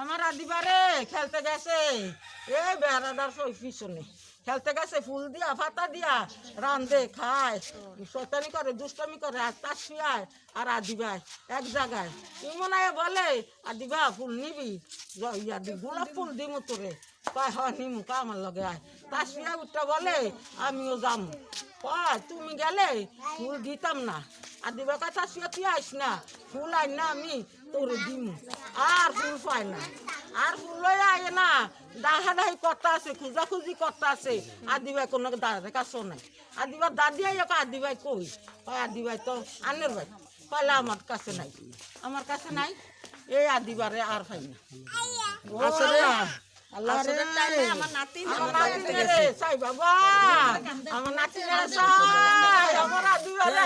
আমার আদিবারে খেলতে গেছে। এই বেড়াদার সই পিছনে। খেলতে গেছে, ফুল দিয়া, ফাতা দিয়া রান্ধে খায়। শতানি করে, দুষ্টমি করে, আর তার শুয়ায়, আর আদিবাই এক জায়গায়। ইমন আয় বলে আদিবা ফুল নিবি? ইয়া গোলাপ ফুল দিমু তোরে। কয় হয় নিমু, কা আমার লগে আয়। তার শুয়া উঠটা বলে, আমিও যাম। কয়, তুমি গেলে, ফুল দিতাম না। আদিবা কথা শুয়ে তুই আইস না। ফুল আই না আমি তোরে দিমু। আর ফুল পাই না। আর ফুল আয় না। দাহা দাহি কর্তা আছে খুঁজা খুঁজি কর্তা আছে। আদিবাই কোনো দাদা কাছে নাই। আদিবা দাদি আই আদিবাই কই? আদিবাই তো আনের ভাই কয়লা আমার কাছে নাই। আমার কাছে নাই। এই আদিবারে আর পাই না। আমার বাবা। আমার সাই। আমার আদিবারে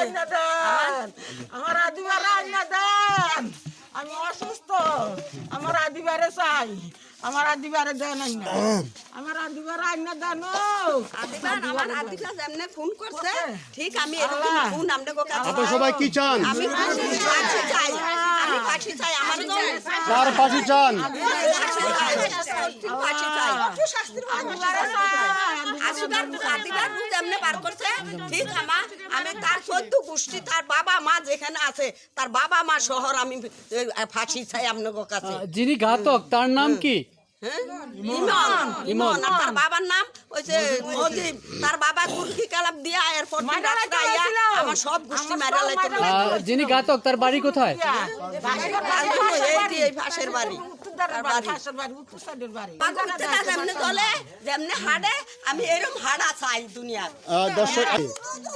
দেন আমার আদিবারে আইনা দেন। আমি অসুস্থ। আমার আদিবারে চাই। আমার আদিবারে দেন আইনা আমার আদিবারে আইনা দেন। আদিবার আমার আদিবা যেমনে ফোন করছে ঠিক আমি এরকম। ফোন আমনে আপনারা সবাই কি চান? আমি চাই। কার ফাঁসি চান? ঠিক আমার আমি তার চোদ্দ গোষ্ঠী তার বাবা মা যেখানে আছে তার বাবা মা শহর আমি ফাঁসি চাই কাছে। যিনি ঘাতক তার নাম কি? ইমন ইমন তার বাবার নাম ওই যে মজিব তার বাবা কালাপ দিয়া। আমার সব লাইতে যিনি ঘাতক তার বাড়ি কোথায়? এই বাড়ি দর্শক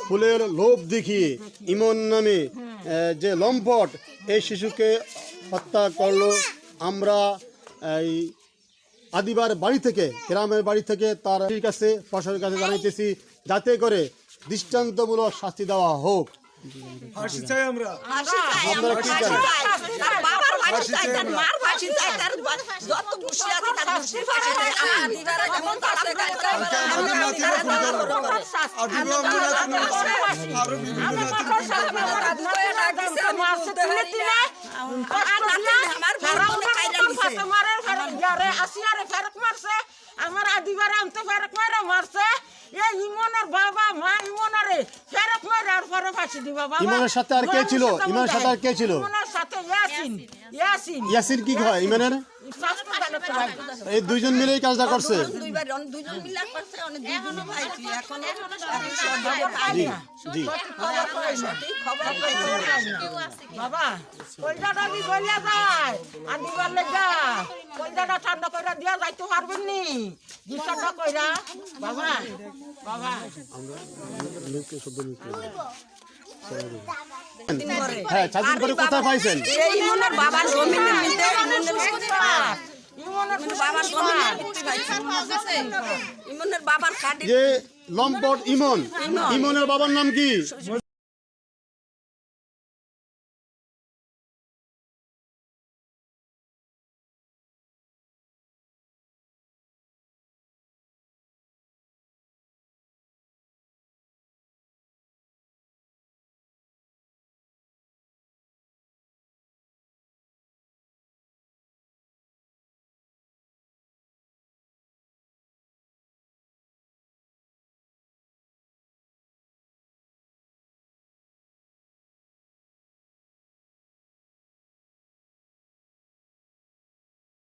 ফুলের লোভ দেখিয়ে ইমন নামে যে লম্পট এই শিশুকে হত্যা করল। আমরা এই আদিবার বাড়ি থেকে গ্রামের বাড়ি থেকে তার কাছে প্রশাসনের কাছে জানাইতেছি যাতে করে দৃষ্টান্তমূলক শাস্তি দেওয়া হোক। ফাঁসি চাই আমরা। আপনারা আমার। কি চান? চাই। আদিবারে আনতে ফেরক মারে মারছে এ ইমনের বাবা মা ইমনারে ফেরক মারে আর পরে ফাঁসি দিবা বাবা ইমনের সাথে আর কে ছিল? ইমনের সাথে আর কে ছিল? ইমনের সাথে ইয়াসিন ইয়াসিন ইয়াসিন কি হয় ইমানের। এই দুইজন মিলেই কাজটা করছে। বাবা কলজাটা দি গলিয়া যায় আর দিবার লেগা কলজাটা ঠান্ডা কইরা দিয়া যাইতে পারবেন নি কইরা বাবা বাবা। হ্যাঁ কোথায় পাইছেন এই বাবার বাবার ইমনের বাবার নাম কি?